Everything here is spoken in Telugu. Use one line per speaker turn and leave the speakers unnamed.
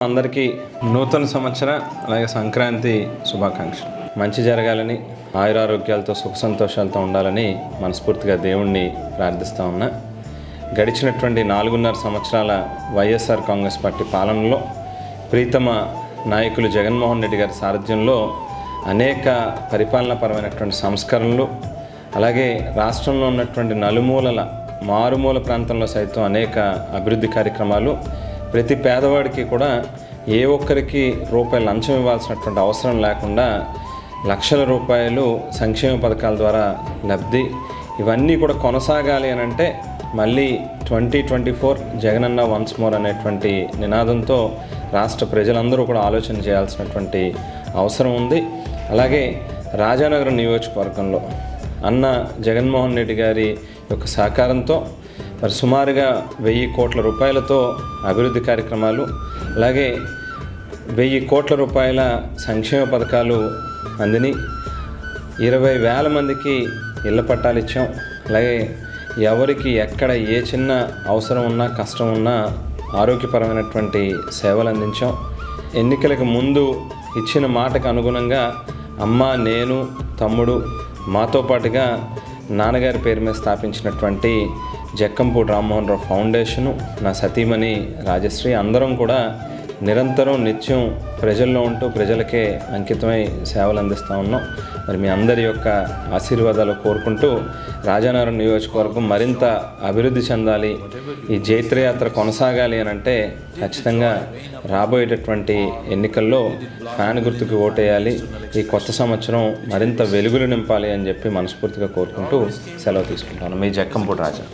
అందరికీ నూతన సంవత్సర అలాగే సంక్రాంతి శుభాకాంక్షలు. మంచి జరగాలని ఆయురారోగ్యాలతో సుఖ సంతోషాలతో ఉండాలని మనస్ఫూర్తిగా దేవుణ్ణి ప్రార్థిస్తూ ఉన్నా. గడిచినటువంటి నాలుగున్నర సంవత్సరాల వైఎస్ఆర్ కాంగ్రెస్ పార్టీ పాలనలో ప్రీతమ నాయకులు జగన్మోహన్ రెడ్డి గారి సారథ్యంలో అనేక పరిపాలనాపరమైనటువంటి సంస్కరణలు అలాగే రాష్ట్రంలో ఉన్నటువంటి నలుమూలల మారుమూల ప్రాంతంలో సైతం అనేక అభివృద్ధి కార్యక్రమాలు ప్రతి పేదవాడికి కూడా ఏ ఒక్కరికి రూపాయి లంచం ఇవ్వాల్సినటువంటి అవసరం లేకుండా లక్షల రూపాయలు సంక్షేమ పథకాల ద్వారా లబ్ధి. ఇవన్నీ కూడా కొనసాగాలి అని అంటే మళ్ళీ twenty twenty four Jagananna once more అనేటువంటి నినాదంతో రాష్ట్ర ప్రజలందరూ కూడా ఆలోచన చేయాల్సినటువంటి అవసరం ఉంది. అలాగే రాజానగరం నియోజకవర్గంలో అన్న జగన్మోహన్ రెడ్డి గారి యొక్క సహకారంతో మరి సుమారుగా వెయ్యి కోట్ల రూపాయలతో అభివృద్ధి కార్యక్రమాలు అలాగే వెయ్యి కోట్ల రూపాయల సంక్షేమ పథకాలు అందిని ఇరవై వేల మందికి ఇళ్ళ పట్టాలు ఇచ్చాం. అలాగే ఎవరికి ఎక్కడ ఏ చిన్న అవసరం ఉన్నా కష్టం ఉన్నా ఆరోగ్యపరమైనటువంటి సేవలు అందించాం. ఎన్నికలకు ముందు ఇచ్చిన మాటకు అనుగుణంగా అమ్మ నేను తమ్ముడు మాతో పాటుగా నాన్నగారి పేరు మీద స్థాపించినటువంటి జక్కంపూడి రామ్మోహన్ రావు ఫౌండేషను నా సతీమణి రాజశ్రీ అందరం కూడా నిరంతరం నిత్యం ప్రజల్లో ఉంటూ ప్రజలకే అంకితమై సేవలు అందిస్తూ ఉన్నాం. మరి మీ అందరి యొక్క ఆశీర్వాదాలు కోరుకుంటూ రాజానగరం నియోజకవర్గం మరింత అభివృద్ధి చెందాలి ఈ జైత్రయాత్ర కొనసాగాలి అని అంటే ఖచ్చితంగా రాబోయేటటువంటి ఎన్నికల్లో ఫ్యాన్ గుర్తుకు ఓటేయాలి ఈ కొత్త సంవత్సరం మరింత వెలుగులు నింపాలి అని చెప్పి మనస్ఫూర్తిగా కోరుకుంటూ సెలవు తీసుకుంటాను మీ జక్కంపూడి రాజా.